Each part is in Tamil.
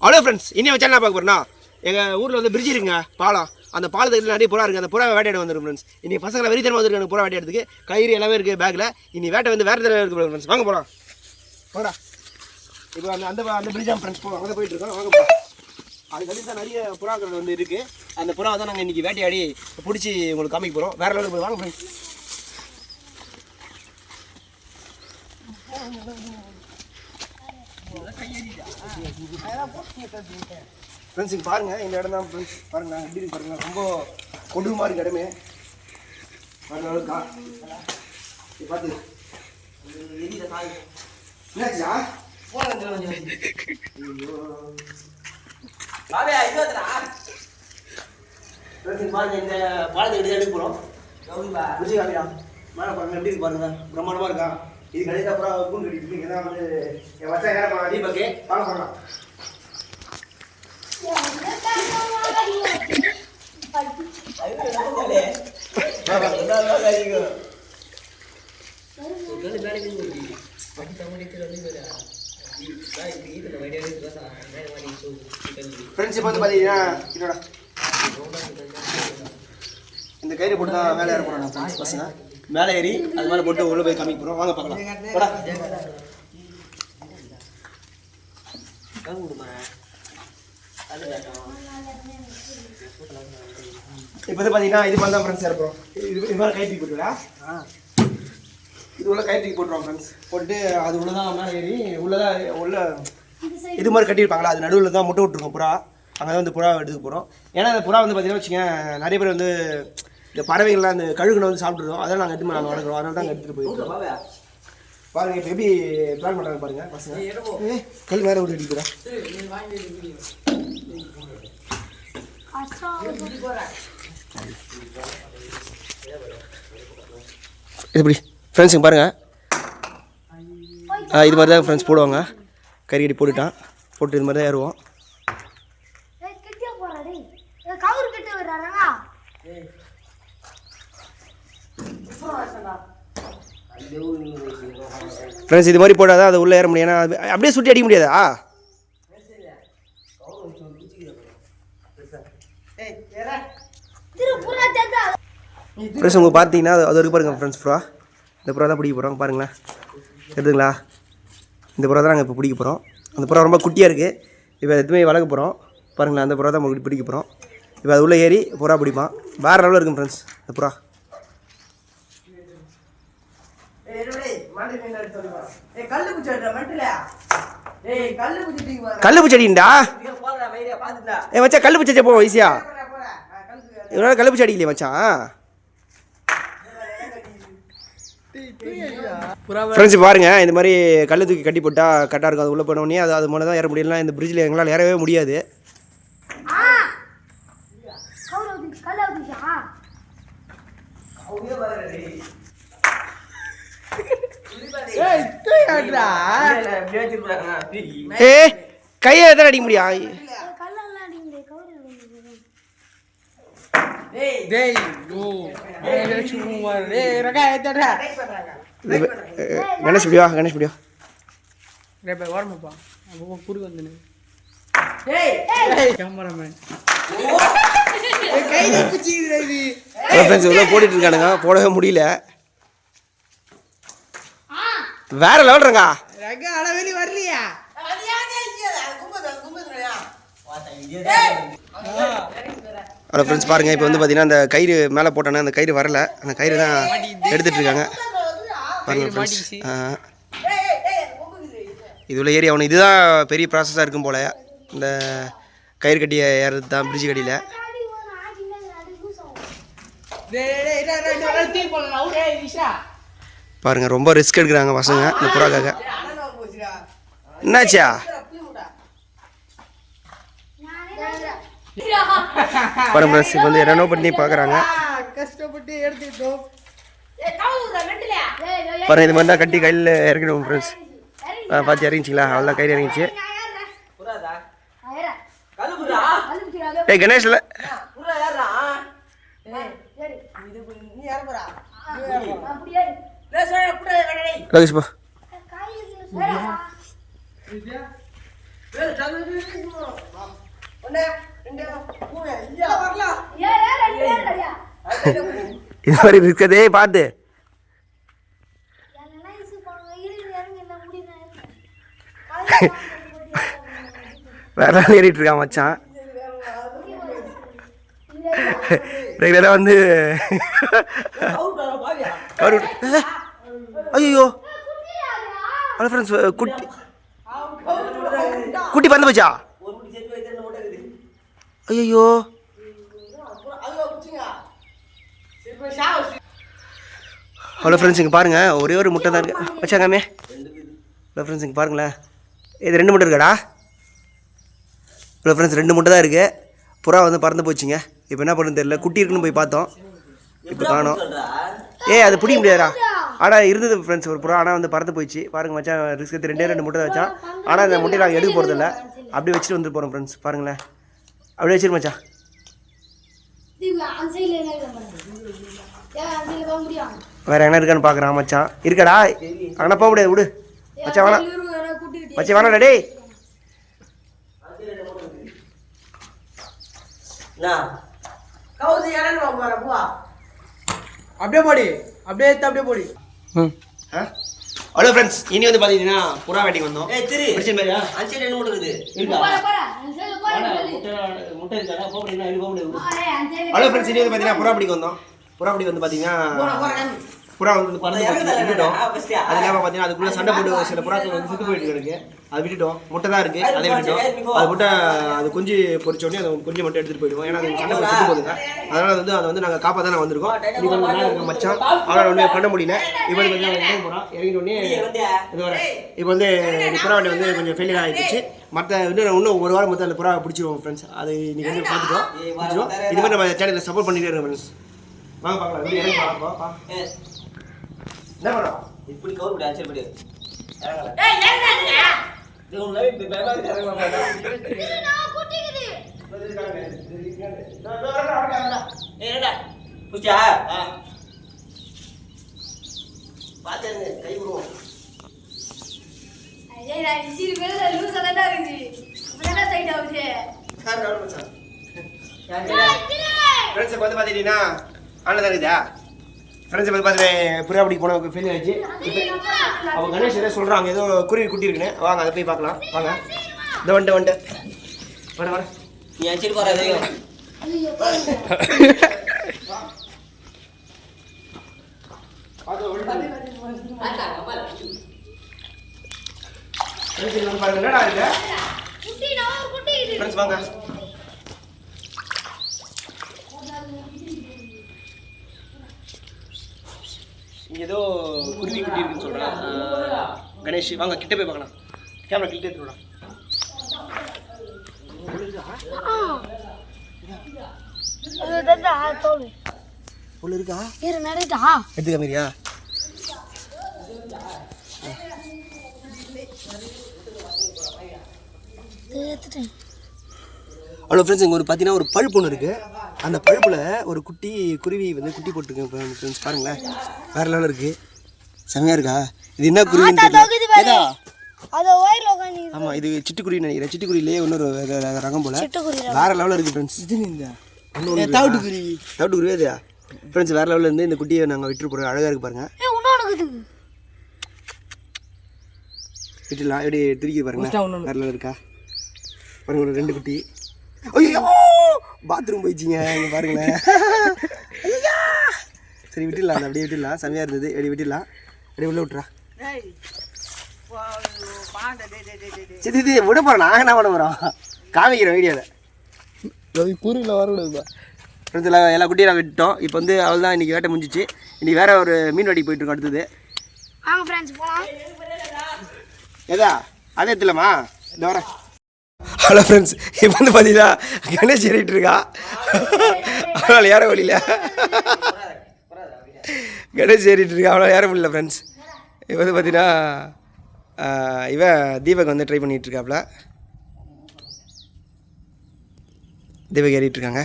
ஹலோ ஃப்ரெண்ட்ஸ் இன்னும் வச்சா என்ன பார்க்க போறோம்னா எங்கள் ஊரில் வந்து பிரிட்ஜ் இருக்குங்க பாலம் அந்த பாலத்துக்கு நிறைய புறா இருக்குது அந்த புறா வேட்டையாட வந்துடும் ஃப்ரெண்ட்ஸ் இன்னைக்கு பசங்களை வெறித்தனமாக வந்துருக்காங்க புறா வேட்டையாடுறதுக்கு. கயிறு எல்லாமே இருக்குது பேக்கில் இனி வேட்டை வந்து வேறு தடவை இருக்குது ஃப்ரெண்ட்ஸ் வாங்க போகலாம் போடா. இப்போ அந்த அந்த அந்த பிரிட்ஜ் ஃப்ரெண்ட்ஸ் போகிறோம் அங்கே போயிட்டு இருக்கோம். வாங்க போகலாம் அதுக்கு தான் நிறைய புறாக்கள் வந்து இருக்குது அந்த புறா தான் நாங்கள் இன்றைக்கி வேட்டையாடி பிடிச்சி உங்களுக்கு காமிக்க போகிறோம் வேறு லெவலுக்கு போய் வாங்க ஃப்ரெண்ட்ஸ் ஃப்ரெண்ட்ஸ் இங்கே பாருங்கள் இந்த இடம் தான் ஃப்ரெண்ட்ஸ் பாருங்க எப்படி இருக்கு பாருங்க ரொம்ப கொடூரமாக இருக்கு இடமே. பாருங்க பார்த்து என்னாச்சா பாருங்க இந்த பாலத்தை எடுத்து எடுக்க போகிறோம் மேலே பாருங்க எப்படி இருக்கு பாருங்க. பிரம்மாண்டமாக இருக்கா? இது கடையில் அப்புறம் கூண்டு கட்டிட்டு இருக்கு இதான் வந்து என் வச்சா ஏறப்பா தீபக்கு. வாங்க பண்ணலாம் ஃப்ரெண்ட்ஸ் இப்போ வந்து பார்த்தீங்கன்னா என்னோட? இந்த கயிறு போட்டு தான் மேலே ஏற போகிறோம் ஃப்ரெண்ட்ஸ் பசங்க. மேலே ஏறி அது மேலே போட்டு உள்ளே போய் காமிக்க போகிறோம் வாங்க பார்க்கலாம். போடா. இப்போ வந்து பார்த்தீங்கன்னா இது மாதிரி தான் ஃப்ரெண்ட்ஸ் ஏற இது இது மாதிரி கயிறு தூக்கி இது உள்ள கயிறு போட்டுருவோம் ஃப்ரெண்ட்ஸ் போட்டு அது உள்ள தான் மேலே ஏறி உள்ளதான் உள்ள இது மாதிரி கட்டியிருப்பாங்களா? அது நடுவில் தான் முட்டை விட்டுருக்கோம் புறா. அங்கே தான் வந்து புறா எடுத்துக்க போகிறோம் ஏன்னா அந்த புறா வந்து பார்த்தீங்கன்னா வச்சுக்கோங்க நிறைய பேர் வந்து இந்த பறவைகள்லாம் அந்த கழுகுனை வந்து சாப்பிட்டுருவோம் அதெல்லாம் நாங்கள் எடுத்து நாங்கள் வளர்க்குறோம். அதனால தான் எடுத்துகிட்டு போயிருக்கோம் பாருங்க இப்போ எப்படி பிளான் பண்ணுறாங்க பாருங்க பசங்க. கல் வேற ஒரு அடிக்கிறா எப்படி? ஃப்ரெண்ட்ஸுங்க பாருங்கள் இது மாதிரி தான் ஃப்ரெண்ட்ஸ் போடுவாங்க. கறி கட்டி போட்டுட்டான். போட்டு இது மாதிரி தான் ஏறுவோம் ஏய், கிட்டியா போறா டேய். ஏய், கவுரு கிட்ட வர்றாரா? ஃப்ரெண்ட்ஸ் இது மாதிரி போட்டால் தான் அது உள்ளே ஏற முடியும். ஏன்னா அப்படியே சுட்டி அடிக்க முடியாதா. ஃப்ரெண்ட்ஸ் உங்களுக்கு பார்த்தீங்கன்னா அது அது வரைக்கும் பாருங்கள் ஃப்ரெண்ட்ஸ் ப்ரோ இந்த புறா தான் பிடிக்க போகிறோம் பாருங்களேன். தெரியுதுங்களா இந்த புறா தான் நாங்கள் இப்போ பிடிக்க போகிறோம் அந்த புறா ரொம்ப குட்டியாக இருக்குது இப்போ எதுவுமே வளர்க்க போகிறோம் பாருங்களேன் அந்த புறா தான் உங்களுக்கு பிடிக்க போகிறோம் இப்போ அது உள்ளே ஏறி புறா பிடிப்பான். வேறு லெவலில் இருக்கும் ஃப்ரெண்ட்ஸ் இந்த புறா. கல்லு பூச்செடிண்டா ஏ மச்சான் கல்லு பூச்செடி போ ஈஸியா. இவ்வளோ கல்லு பூச்செடி இல்லையா மச்சான். ஃப்ரெண்ட்ஸ் பாருங்க இந்த மாதிரி கல்லு தூக்கி கட்டி போட்டா கரெக்டாக இருக்கும். அது உள்ளே போனோடனே அது அது மூலம் தான் ஏற முடியலாம் இந்த பிரிட்ஜில் எங்களால் ஏறவே முடியாது. ஆ. ஏ கையை எத்தனை அடிக்க முடியும்? ஏய், கல்லெல்லாம் அடிங்க டேய், கவுரு ஊத்திச்சு. இது, அஹ், கணேஷ் பிடிவா கணேஷ் பிடிவா ஃப்ரெண்ட்ஸ் இவ்வளோ போட்டுட்டு இருக்கானுங்க. போடவே முடியல. வேற லெவல்றங்க ஹலோ ஃப்ரெண்ட்ஸ் பாருங்க இப்போ வந்து பார்த்தீங்கன்னா அந்த கயிறு மேலே போட்டோன்னா அந்த கயிறு வரல அந்த கயிறு தான் எடுத்துட்டு இருக்காங்க பாருங்க ஃப்ரெண்ட்ஸ் இதுல ஏறி அவனு இதுதான் பெரிய ப்ராசஸாக இருக்கும் போல இந்த கயிறு கட்டி ஏறது தான் பிரிட்ஜ் கட்டியில் அடி ஒண்ணு ஆடினா அடி கூசம். பாருங்க ரொம்ப ரிஸ்க் எடுக்கிறாங்க பசங்க இந்த புறாக்காக. என்னாச்சா? பாருங்க ஃப்ரெண்ட்ஸ் இப்போ வந்து என்னென்ன பண்ணி பார்க்குறாங்க ஏய், ஏய், பாருங்க இது மாதிரி தான் கட்டி கையில் இறக்கணும் ஃப்ரெண்ட்ஸ் பார்த்து இறங்கிச்சிங்களா? அவ்வளோ கயிறு இறங்கிச்சு. ஏய் கணேஷ்ல ஏறு. நான் அப்படி ஏறு. லோகேஷ் போ இது மாதிரி இருக்கதே பார்த்து வேற ஏறிட்டு இருக்கான் மச்சான். ரெகுலராக வந்து ஐயோ ஹலோ ஃப்ரெண்ட்ஸ் குட்டி குட்டி பறந்து போச்சா? ஐயோ ஹலோ ஃப்ரெண்ட்ஸ் இங்கே பாருங்கள் ஒரே ஒரு முட்டை தான் இருக்கு. வச்சாங்காமே. ஹலோ ஃப்ரெண்ட்ஸ் இங்கே பாருங்களேன். இது ரெண்டு முட்டை இருக்காடா. ஹலோ ஃப்ரெண்ட்ஸ் ரெண்டு முட்டை தான் இருக்குது புறா வந்து பறந்து போச்சுங்க. இப்போ என்ன பண்ணுறது தெரியல. குட்டி இருக்குன்னு போய் பார்த்தோம். இப்போ காணோம். ஏய் அது பிடிக்க முடியாதுடா. ஆனால் இருந்தது ஃப்ரெண்ட்ஸ் ஒரு புறா. ஆனால் வந்து பறந்து போயிடுச்சு. பாருங்க மச்சான் ரிஸ்க் எடுத்து ரெண்டே ரெண்டு முட்டை தான் வச்சான். ஆனால் அந்த முட்டையை நாங்கள் எடுக்க போகிறதில்ல அப்படியே வச்சுட்டு வந்து போகிறோம் ஃப்ரெண்ட்ஸ் பாருங்களேன். அப்படியே வச்சிரு மச்சான். வேறு என்ன இருக்கான்னு பார்க்குறான் மச்சான். இருக்கடா. அங்கே போக முடியாது விடு. மச்சான் வேணாம். மச்சான் வேணாடா டேய். அப்படியே போடி. அப்படியே எடுத்து அப்படியே போடி. ஹலோ ஃப்ரெண்ட்ஸ் இனி வந்து பார்த்தீங்கன்னா புறா வேட்டைக்கு வந்தோம். ஏய் திரு. பிடிச்ச மாதிரியா? அஞ்சு ரெண்டு மூணு இருக்குது. இருக்கா? முட்டை முட்டை இருக்காடா போக முடியும்? போக முடியாது. ஹலோ ஃப்ரெண்ட்ஸ் இனி வந்து பார்த்தீங்கன்னா புறா பிடிக்க வந்தோம். புறா பிடிக்க வந்து பார்த்தீங்கன்னா புறா வந்து பறந்து விட்டுட்டோம் அது இல்லாமல் பார்த்தீங்கன்னா அதுக்குள்ளே சண்டை போட்டு சில புறாக்கள் வந்து சுத்து போயிட்டு இருக்கு. அது விட்டுட்டோம். முட்டை தான் இருக்கு. அதை விட்டுட்டோம். அது முட்டை அது குஞ்சு பொரிச்ச உடனே அதை குஞ்சு மட்டும் எடுத்துட்டு போயிடுவோம். ஏன்னா அது சண்டை போட்டு சுத்து போகுதுங்க அதனால வந்து அதை வந்து நாங்கள் காப்பாற்ற தான் வந்திருக்கோம். இது கொஞ்சம் மச்சான். அவனால் ஒன்றுமே பண்ண முடியல. இப்போ வந்து இறங்கி போகிறான் இறங்கிட்ட உடனே இது வர. இப்போ வந்து இந்த புறா வண்டி வந்து கொஞ்சம் ஃபெயிலியர் ஆகிடுச்சு மற்ற இன்னும் இன்னும் ஒரு வாரம் மொத்தம் அந்த புறா பிடிச்சிருவோம் ஃப்ரெண்ட்ஸ் அது இன்னைக்கு வந்து பார்த்துட்டோம் பிடிச்சிருவோம் இது மாதிரி நம்ம சேனலில் சப்போர்ட் பண்ணிட்டே இருக்கோம் ஃப்ரெண்ட்ஸ் வாங்க பார்க்கலாம். இறங்கி பார்ப்போம் என்ன பண்ணுறோம் இப்படி கவர் படி அஞ்சு படி இறங்கல இது கை விடுவோம் ஃப்ரெண்ட்ஸ் இப்போ வந்து இருக்குதா ஃப்ரெண்ட்ஸ் இப்போ பார்த்து புறா பிடிக்க போன ஃபெயில் ஆயிடுச்சு. அவங்க கணேஷ் ஏதோ சொல்கிறாங்க ஏதோ குருவி குட்டி இருக்குன்னு வாங்க அதை போய் பார்க்கலாம். வாங்க. இந்த வந்துட்டு வந்துட்டு வர வர. நீ இங்க வந்து பாருங்க என்னடா இருக்கு ஃப்ரெண்ட்ஸ் வாங்க. இங்கே ஏதோ குருவி குட்டி இருக்குன்னு சொல்கிறான் கணேஷ் வாங்க கிட்ட போய் பார்க்கலாம். கேமரா கிட்ட எடுத்துடா உள்ள இருக்கா இரு நடட்டா எடுத்துக்க ஹலோ ஃப்ரெண்ட்ஸ் இங்கே ஒரு பார்த்தீங்கன்னா ஒரு பழுப்பு ஒன்று இருக்குது அந்த பழுப்பில் ஒரு குட்டி குருவி வந்து குட்டி போட்டிருக்கேன் ஃப்ரெண்ட்ஸ் பாருங்களேன். வேறு லெவலில் இருக்குது செம்மையாக இருக்கா? இது என்ன குருவின்னு தெரியல. ஆமாம் இது சிட்டுக்குருவி நினைக்கிறேன். சிட்டுக்குருவிலே இன்னொரு ரகம் போல். வேறு லெவலில் இருக்குது ஃப்ரெண்ட்ஸ் இது இந்த தவிட்டு குருவி. தவிட்டு குருவி அதுயா ஃப்ரெண்ட்ஸ் வேறு லெவலில் இருந்து இந்த குட்டியை நாங்கள் விட்டுட்டு போகிறோம் அழகாக இருக்கு பாருங்க. இருக்குது. விட்டுலாம் எப்படி திருக்கி பாருங்களேன். வேறு லெவலில் இருக்கா? பாருங்க ஒரு ரெண்டு குட்டி. ஐயோ பாத்ரூம் போயிடுச்சிங்க இங்கே பாருங்களேன். சரி விட்டுடலாம் அதை அப்படியே விட்டுடலாம். செம்மையாக இருந்தது. எப்படி விட்டுடலாம்? அப்படியே உள்ள விட்டுறா? சரி இது விட போகிறோம் நாங்கள் என்ன பண்ண போகிறோம் காமிக்கிறோம் வீடியோவில் கூறியில் வரக்கூடாதுப்பா ஃப்ரெண்ட்ஸ் எல்லாம் எல்லா குட்டியும் நாங்கள் விட்டோம் இப்போ வந்து அவள் தான் இன்றைக்கி வேட்டை முடிஞ்சிச்சு. இன்றைக்கி வேறு ஒரு மீன் வாடி போயிட்டு இருக்கோம் அடுத்தது. வாங்க ஃப்ரெண்ட்ஸ் போலாம். ஏதா அதே எடுத்துலாமா இந்த வரேன். ஹலோ ஃப்ரெண்ட்ஸ் இப்போ வந்து பார்த்தீங்கன்னா கணேஷ் ஏறிட்டு இருக்கா? அவனால் ஏற வழியில கணேஷ் ஏறிட்டு இருக்கா அவனால் ஏற முடியல ஃப்ரெண்ட்ஸ் இப்போ வந்து பார்த்தீங்கன்னா இவன் தீபக் வந்து ட்ரை பண்ணிட்டு இருக்காப்ல. தீபக் ஏறிட்டு இருக்காங்க.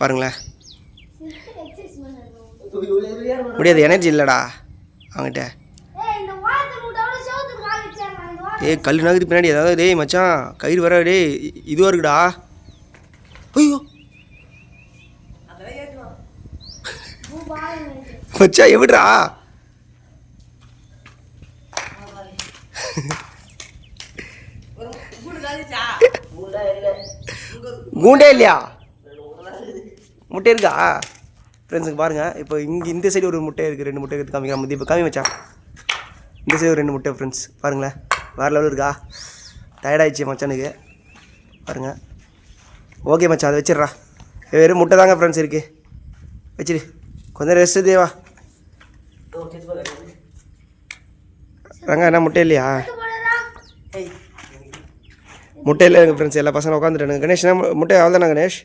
பாருங்களேன். முடியாது எனர்ஜி இல்லைடா அவங்ககிட்ட ஏய் இந்த வாரத்தை மூட்டை அவ்வளோ சவுத்துக்கு ஏய் கல் நகருக்கு பின்னாடி. ஏதாவது டேய் மச்சான் கயிறு வர டேய் இதுவாக இருக்குடா. ஐயோ. மச்சா பாருங்க எப்படிடா கூண்டே இல்லையா? முட்டை இருக்கா? ஃப்ரெண்ட்ஸுக்கு பாருங்கள் இப்போ இங்கே இந்த சைடு ஒரு முட்டை இருக்குது ரெண்டு முட்டை எடுத்து காமிக்கிறேன். இப்போ காமி வச்சா இந்த சைடு ஒரு ரெண்டு முட்டை ஃப்ரெண்ட்ஸ் பாருங்களேன். வேறு லெவல் இருக்கா? டயர்டாயிடுச்சு மச்சானுக்கு. பாருங்கள் ஓகே மச்சான் அதை வச்சிடுறா. வெறும் முட்டை தாங்க ஃப்ரெண்ட்ஸ் இருக்குது வச்சிரு. கொஞ்சம் ரெஸ்ட் தேவா. ரங்கா என்ன முட்டை இல்லையா? முட்டை இல்லை எங்கள் ஃப்ரெண்ட்ஸ் எல்லா பசங்களும் உட்காந்துட்டு கணேஷ் என்ன முட்டை அவ்வளோதானா கணேஷ்?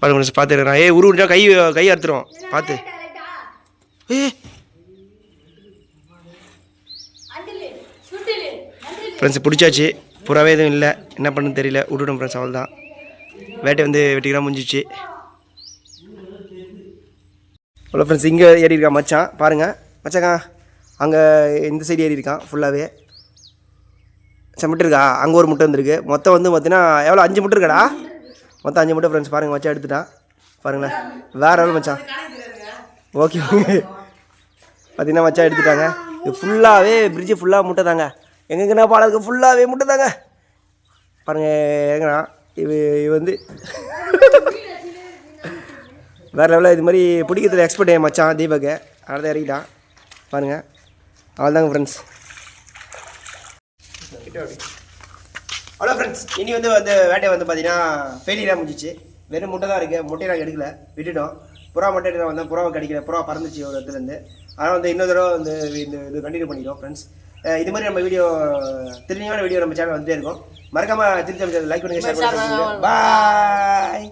பாருங்க ஃப்ரெண்ட்ஸ் பார்த்துக்கிறேன் ஏய் உருவிட்டா கை கை அறுத்துரும். பார்த்து ஏ ஃப்ரெண்ட்ஸ் பிடிச்சாச்சு. புறாவே எதுவும் இல்லை. என்ன பண்ணுன்னு தெரியல. விட்டுடும் ஃப்ரெண்ட்ஸ் அவள் தான் வேட்டை வந்து வெட்டிக்கலாம் முடிஞ்சிச்சு. அவ்வளோ ஃப்ரெண்ட்ஸ் இங்கே ஏறி இருக்கான் மச்சான். பாருங்கள் மச்சாக்கா அங்கே இந்த சைடு ஏறி இருக்கான் ஃபுல்லாகவே சரி இருக்கா? அங்கே ஒரு முட்டை வந்திருக்கு. மொத்தம் வந்து பார்த்தீங்கன்னா எவ்வளோ அஞ்சு முட்டை இருக்காடா? மொத்தம் அஞ்சு முட்டை ஃப்ரெண்ட்ஸ் பாருங்கள் மச்சான் எடுத்துட்டான். பாருங்களேன். வேறு எவ்வளோ மச்சான். ஓகே பார்த்தீங்கன்னா மச்சான் எடுத்துட்டாங்க. ஃபுல்லாகவே பிரிட்ஜு ஃபுல்லாக முட்டை தாங்க எங்கெங்கன்னா இருக்குது ஃபுல்லாகவே முட்டை தாங்க பாருங்கள் எங்கண்ணா இது இது வந்து வேறு லெவலில் இது மாதிரி பிடிக்கிறதுல எக்ஸ்பர்ட் என் மச்சான் தீபக்கு. அதனால தான் இறக்கிட்டான் பாருங்கள் அவள் தாங்க ஃப்ரெண்ட்ஸ் அவ்வளோ ஃப்ரெண்ட்ஸ் இனி வந்து வந்து வேட்டை வந்து பார்த்தீங்கன்னா ஃபெயிலியராக முடிஞ்சிச்சு. வெறும் முட்டை தான் இருக்குது முட்டையை நாங்கள் எடுக்கல. விட்டுட்டோம். புறா மட்டும் எடுக்கிற வந்தோம். புறாவை கிடைக்கல. புறா பறந்துச்சு ஒரு இடத்துலேருந்து. அதனால் வந்து இன்னொரு தடவை வந்து இந்த இது கண்டினியூ பண்ணிடுவோம் ஃப்ரெண்ட்ஸ் இது மாதிரி நம்ம வீடியோ திரும்பியான வீடியோ நம்ம சேனல் வந்துட்டே இருக்கும். மறக்காமல் திருச்சி லைக் பண்ணுங்கள் ஷேர் பண்ணுங்கள் பாய்